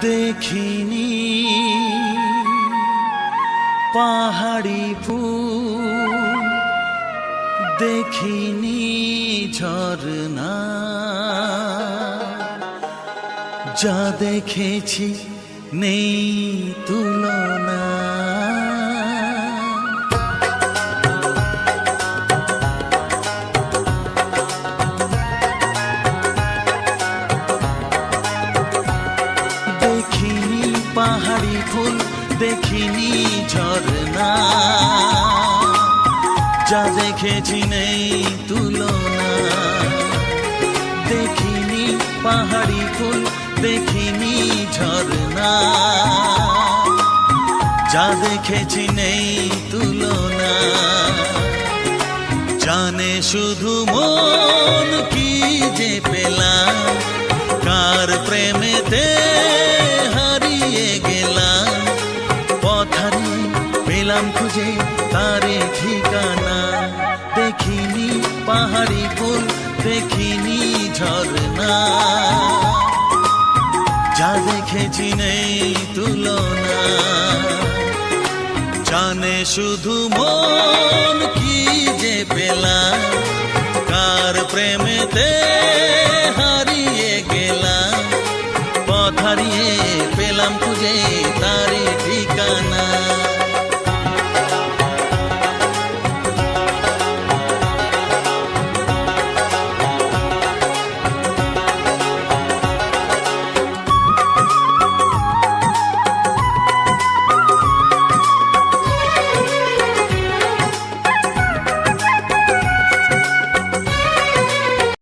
দেখিনি। পাহাড়ি ফুল দেখিনি ঝরনা যা দেখেছি নেই তুলনা পাহাড়ি ফুল দেখিনি ঝরনা যা দেখেছি নেই তুলনা। দেখিনি পাহাড়ি ফুল, দেখিনি ঝরনা যা দেখেছি নেই তুলনা। জানে শুধু মন কি যে পেলাম, কার প্রেমেতে পেলাম খুঁজে, তারে ঠিকানা দেখিনি, পাহাড়ি ফুল দেখিনি, ঝর্ণা। যা দেখেছি নেই তুলনা, জানে শুধু মন কি যে পেলাম, কার প্রেমেতে হারিয়ে গেলাম, পথ হারিয়ে পেলাম খুঁজে, তারে ঠিকানা